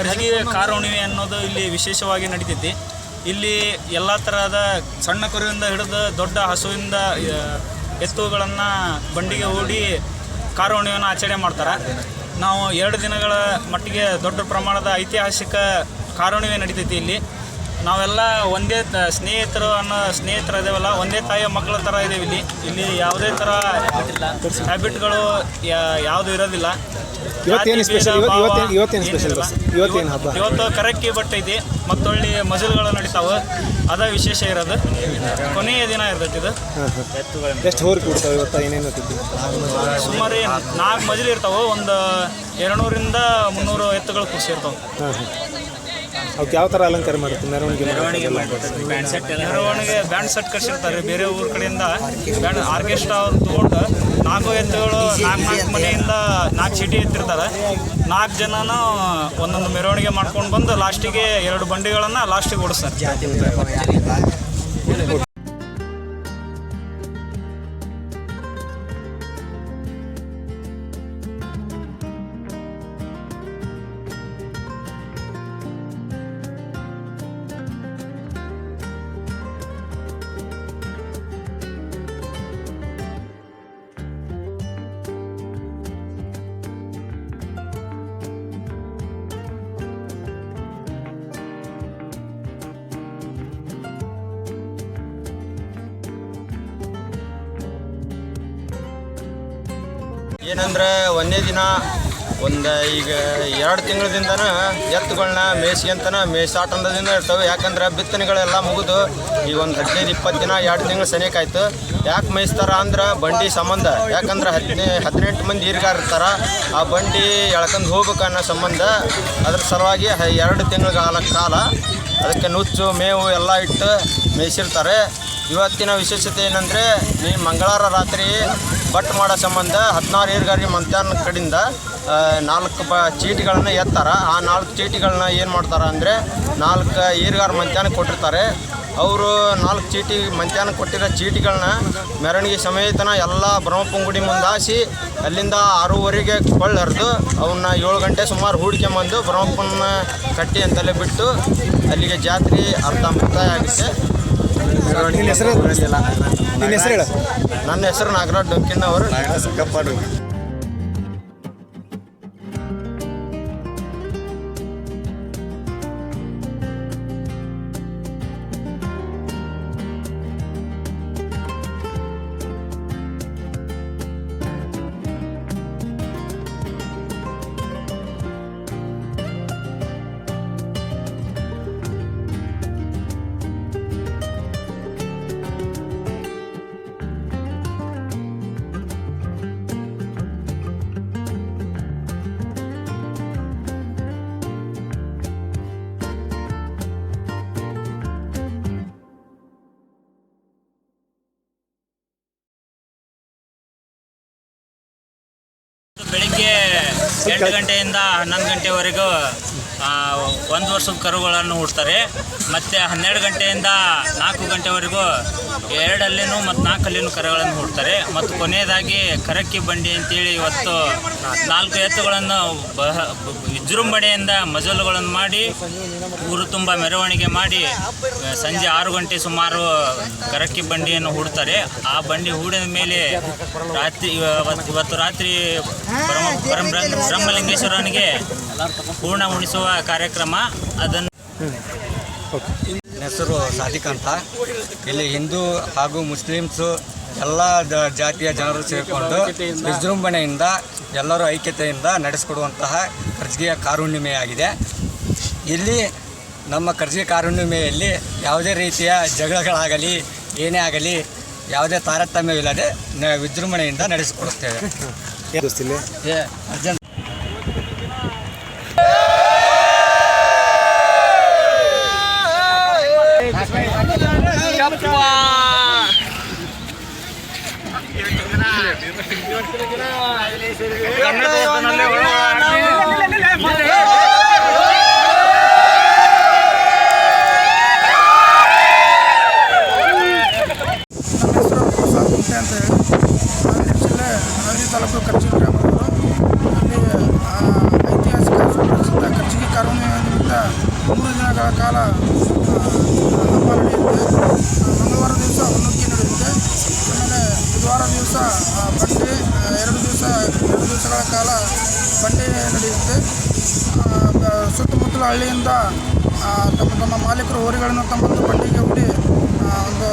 Karjigi car ಹುಣ್ಣಿಮೆ ಅನ್ನೋದು ಇಲ್ಲಿ ವಿಶೇಷವಾಗಿ ನಡೀತೈತಿ. ಇಲ್ಲಿ ಎಲ್ಲ ತರಹದ ಸಣ್ಣ ಕರುವಿಂದ ಹಿಡಿದು ದೊಡ್ಡ ಹಸುವಿಂದ ಎತ್ತುಗಳನ್ನು ಬಂಡಿಗೆ ಹೂಡಿ ಕಾರು ಹುಣ್ಣಿಮೆಯನ್ನು ಆಚರಣೆ ಮಾಡ್ತಾರೆ. ನಾವು ಎರಡು ದಿನಗಳ ಮಟ್ಟಿಗೆ ದೊಡ್ಡ ಪ್ರಮಾಣದ ಐತಿಹಾಸಿಕ ಕಾರ ಹುಣ್ಣಿಮೆ ನಡೀತೈತಿ ಇಲ್ಲಿ. ನಾವೆಲ್ಲ ಒಂದೇ ತ- ಸ್ನೇಹಿತರು ಅನ್ನೋ ಸ್ನೇಹಿತರು ಇದೇವಲ್ಲ ಒಂದೇ ತಾಯಿಯ ಮಕ್ಕಳ ಥರ ಇದ್ದೇವೆ ಇಲ್ಲಿ. ಇಲ್ಲಿ ಯಾವುದೇ ಥರ ಹ್ಯಾಬಿಟ್ಗಳು ಯಾವುದು ಇರೋದಿಲ್ಲ. ಇವತ್ತು ಜಾತಿ ಸ್ಪೆಷಲ್ ಭೇದ ಭಾವ ಇವತ್ತೇನು ಇವತ್ತೇನು ಸ್ಪೆಷಲ್ ಬಸ್? ಇವತ್ತೇನು ಹಬ್ಬ? ಇವತ್ತು ಕರಕ್ಕಿ ಬಟ್ ಇದೆ. ಮತ್ತೊಳ್ಳಿ ಮಜಲ್ಗಳು ನಡೀತಾವೆ. ಅದ ವಿಶೇಷ ಇರೋದು. ಕೊನೆಯ ದಿನ ಇರ್ತೈತಿ ಇದು. ಹಾಂ ಹಾಂ. ಎಷ್ಟು ಹೋರಿ ಕೊಡ್ತಾವೆ ಇವತ್ತು? ಏನೇನು ಸುಮಾರು ನಾಲ್ಕು ಮಜಲು ಇರ್ತಾವೆ. ಒಂದು ಎರಡುನೂರಿಂದ ಮುನ್ನೂರು ಎತ್ತುಗಳು ಕೂಸಿರ್ತಾವೆ ಹಾಂ ಯಾವ ಥರ ಅಲಂಕಾರ ಮಾಡುತ್ತೆ? ಮೆರವಣಿಗೆ ಮೆರವಣಿಗೆ ಬ್ಯಾಂಡ್ ಸೆಟ್ ಕರ್ಸಿರ್ತಾರೆ ಬೇರೆ ಊರ ಕಡೆಯಿಂದ. ಬ್ಯಾಂಡ್ ಆರ್ಕೆಸ್ಟ್ರಾ ಅವ್ರು ತೊಗೊಂಡು ನಾಲ್ಕು ಎತ್ತುಗಳು ನಾಲ್ಕು ನಾಲ್ಕು ಮನೆಯಿಂದ ನಾಲ್ಕು ಚೀಟಿ ಎತ್ತಿರ್ತಾರೆ. ನಾಲ್ಕು ಜನನ ಒಂದೊಂದು ಮೆರವಣಿಗೆ ಮಾಡ್ಕೊಂಡು ಬಂದು ಲಾಸ್ಟಿಗೆ ಎರಡು ಬಂಡಿಗಳನ್ನು ಲಾಸ್ಟಿಗೆ ಓಡಿಸ್ತಾರೆ. ಏನಂದ್ರೆ ಒಂದೇ ದಿನ ಒಂದು ಈಗ ಎರಡು ತಿಂಗಳದಿಂದನ ಎತ್ತುಗಳನ್ನ ಮೇಯ್ಸ್ಕೊಂತನ ಮೇಯ್ಸಾಟಂದದಿಂದ ಇರ್ತವೆ. ಯಾಕಂದ್ರೆ ಬಿತ್ತನೆಗಳೆಲ್ಲ ಮುಗಿದು ಈಗ ಒಂದು ಹದಿನೈದು, ಇಪ್ಪತ್ತು ದಿನ, ಎರಡು ತಿಂಗಳು ಸನೇಕಾಯ್ತು ಯಾಕೆ ಮೇಯಿಸ್ತಾರ ಅಂದ್ರೆ ಬಂಡಿ ಸಂಬಂಧ. ಯಾಕಂದ್ರೆ ಹದಿನೈ, ಹದಿನೆಂಟು ಮಂದಿ ಈರ್ಗಾರ ಆ ಬಂಡಿ ಎಳ್ಕೊಂಡು ಹೋಗ್ಬೇಕು ಅನ್ನೋ ಸಂಬಂಧ. ಅದ್ರ ಸಲುವಾಗಿ ಎರಡು ತಿಂಗಳ ಕಾಲ ಅದಕ್ಕೆ ನುಚ್ಚು, ಮೇವು ಎಲ್ಲ ಇಟ್ಟು ಮೇಯಿಸಿರ್ತಾರೆ. ಇವತ್ತಿನ ವಿಶೇಷತೆ ಏನಂದರೆ, ಈ ಮಂಗಳವಾರ ರಾತ್ರಿ ಬಟ್ ಮಾಡೋ ಸಂಬಂಧ ಹದಿನಾರು ಈರ್ಗಾರಿ ಮಂತ್ಯಾನ ಕಡೆಯಿಂದ ನಾಲ್ಕು ಬ ಚೀಟಿಗಳನ್ನ ಎತ್ತಾರ. ಆ ನಾಲ್ಕು ಚೀಟಿಗಳನ್ನ ಏನು ಮಾಡ್ತಾರೆ ಅಂದರೆ, ನಾಲ್ಕು ಈರ್ಗಾರ ಮಧ್ಯಾಹ್ನ ಕೊಟ್ಟಿರ್ತಾರೆ. ಅವರು ನಾಲ್ಕು ಚೀಟಿ ಮಧ್ಯಾಹ್ನ ಕೊಟ್ಟಿರೋ ಚೀಟಿಗಳನ್ನ ಮೆರವಣಿಗೆ ಸಮೇತನ ಎಲ್ಲ ಬ್ರಹ್ಮಪುಂಗುಡಿ ಮುಂದಾಸಿ, ಅಲ್ಲಿಂದ ಆರೂವರೆಗೆ ಕೊಳ್ಳ್ ಹರಿದು ಅವನ್ನ ಏಳು ಗಂಟೆ ಸುಮಾರು ಹೂಡ್ಕೊಂಬಂದು ಬ್ರಹ್ಮಪುನ್ನ ಕಟ್ಟಿ ಅಂತಲೇ ಬಿಟ್ಟು, ಅಲ್ಲಿಗೆ ಜಾತ್ರೆ ಅರ್ಧ ಮುಕ್ತಾಯ ಆಗುತ್ತೆ. ನಿನ್ನ ಹೆಸರು ನಿನ್ನ ಹೆಸರು ಹೇಳ. ನನ್ನ ಹೆಸರು ನಾಗರಾಜ್ ಡೊಂಕಿನವರು ಬೆಳಿಗ್ಗೆ ಎಂಟು ಗಂಟೆಯಿಂದ ಹನ್ನೊಂದು ಗಂಟೆವರೆಗೂ ಒಂದು ವರ್ಷದ ಕರುಗಳನ್ನು ಹುಡ್ತಾರೆ ಮತ್ತು ಹನ್ನೆರಡು ಗಂಟೆಯಿಂದ ನಾಲ್ಕು ಗಂಟೆವರೆಗೂ ಎರಡಲ್ಲಿನೂ ಮತ್ತು ನಾಲ್ಕಲ್ಲಿನೂ ಕರುಗಳನ್ನು ಹುಡ್ತಾರೆ ಮತ್ತು ಕೊನೆಯದಾಗಿ ಕರಕ್ಕಿ ಬಂಡಿ ಅಂತೇಳಿ ಇವತ್ತು ನಾಲ್ಕು ಎತ್ತುಗಳನ್ನು ಬಹ ವಿಜೃಂಭಣೆಯಿಂದ ಮಜಲುಗಳನ್ನು ಮಾಡಿ, ಊರು ತುಂಬ ಮೆರವಣಿಗೆ ಮಾಡಿ, ಸಂಜೆ ಆರು ಗಂಟೆ ಸುಮಾರು ಕರಕ್ಕಿ ಬಂಡಿಯನ್ನು ಹೂಡ್ತಾರೆ ಆ ಬಂಡಿ ಹೂಡಿದ ಮೇಲೆ ರಾತ್ರಿ, ಇವತ್ತು ರಾತ್ರಿ ಪರಮ ಬ್ರಹ್ಮಲಿಂಗೇಶ್ವರನಿಗೆ ಪೂರ್ಣ ಉಳಿಸುವ ಕಾರ್ಯಕ್ರಮ. ಅದನ್ನು ಹೆಸರು ಸಾದಿಕ್ ಅಂತ. ಇಲ್ಲಿ ಹಿಂದೂ ಹಾಗೂ ಮುಸ್ಲಿಮ್ಸು ಎಲ್ಲ ಜಾತಿಯ ಜನರು ಸೇರಿಕೊಂಡು ವಿಜೃಂಭಣೆಯಿಂದ ಎಲ್ಲರೂ ಐಕ್ಯತೆಯಿಂದ ನಡೆಸಿಕೊಡುವಂತಹ ಕರ್ಜಿಗೆಯ ಕಾರುಣ್ಣಿಮೆಯಾಗಿದೆ ಇಲ್ಲಿ ನಮ್ಮ ಕರ್ಜಿಗೆ ಕಾರುಣ್ಣಿಮೆಯಲ್ಲಿ ಯಾವುದೇ ರೀತಿಯ ಜಗಳಗಳಾಗಲಿ ಏನೇ ಆಗಲಿ ಯಾವುದೇ ತಾರತಮ್ಯವಿಲ್ಲದೆ ನ- ವಿಜೃಂಭಣೆಯಿಂದ ನಡೆಸಿಕೊಡುತ್ತೇವೆ. ಏನು ದೋಸ್ತಿಲ್ಲಿ ಕಾಲ ಬಂಡೆ ನಡೆಯುತ್ತೆ. ಸುತ್ತಮುತ್ತಲ ಹಳ್ಳಿಯಿಂದ ತಮ್ಮ ತಮ್ಮ ಮಾಲೀಕರು ಹೋರಿಗಳನ್ನು ತಮ್ಮ ಬಂಡಿಗೆ ಹೂಡಿ ಒಂದು